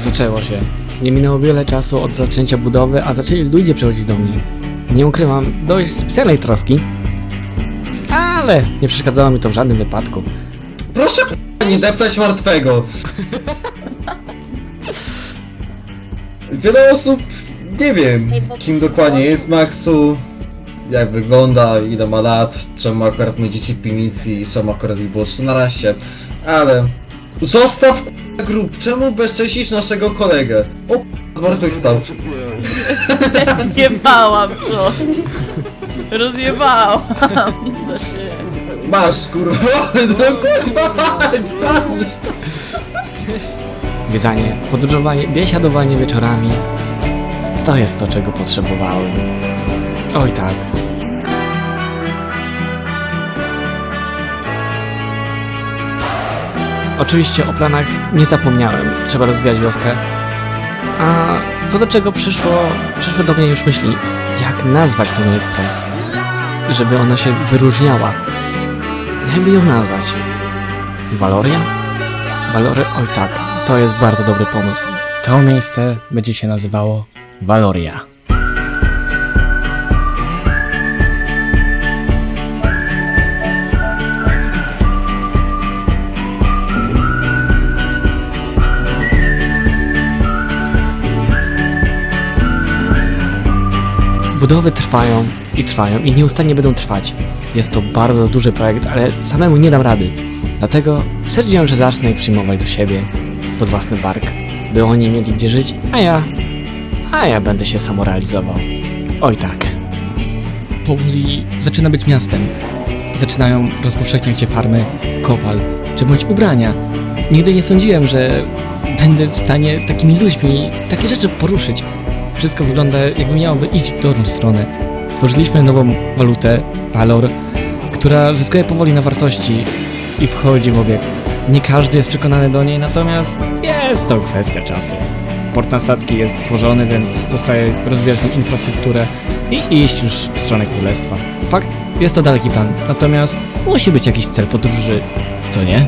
Zaczęło się. Nie minęło wiele czasu od zaczęcia budowy, a zaczęli ludzie przychodzić do mnie. Nie ukrywam, dość spisanej troski, ale nie przeszkadzało mi to w żadnym wypadku. Proszę nie deptać martwego. Wiele osób nie wiem, kim dokładnie jest Maxu, jak wygląda, ile ma lat, czemu akurat ma dzieci w piwnicy i czemu akurat ich było 13, ale... Zostaw k***a grup, czemu bezcześcisz naszego kolegę? O k***a, zmartwychwstał. Zjebałam to. Rozjebałam. Się. Masz kurwa, no kurwa, mać, zamknij to. Zwiedzanie, podróżowanie, biesiadowanie wieczorami. To jest to, czego potrzebowałem. Oj tak. Oczywiście o planach nie zapomniałem. Trzeba rozwijać wioskę. A co do czego przyszło, przyszły do mnie już myśli, jak nazwać to miejsce, żeby ona się wyróżniała. Jakby ją nazwać? Valoria? Valory? Oj tak, to jest bardzo dobry pomysł. To miejsce będzie się nazywało Valoria. Budowy trwają i trwają i nieustannie będą trwać. Jest to bardzo duży projekt, ale samemu nie dam rady. Dlatego stwierdziłem, że zacznę ich przyjmować do siebie, pod własny bark, by oni mieli gdzie żyć, a ja... a ja będę się samorealizował. Oj tak. powoli zaczyna być miastem. Zaczynają rozpowszechniać się farmy, kowal czy bądź ubrania. Nigdy nie sądziłem, że będę w stanie takimi ludźmi takie rzeczy poruszyć. Wszystko wygląda jakby miałoby iść w dobrą stronę. Tworzyliśmy nową walutę, Valor, która zyskuje powoli na wartości i wchodzi w obieg. Nie każdy jest przekonany do niej, natomiast jest to kwestia czasu. Port na statki jest tworzony, więc zostaje rozwijać tą infrastrukturę i iść już w stronę królestwa. Fakt, jest to daleki plan, natomiast musi być jakiś cel podróży, co nie?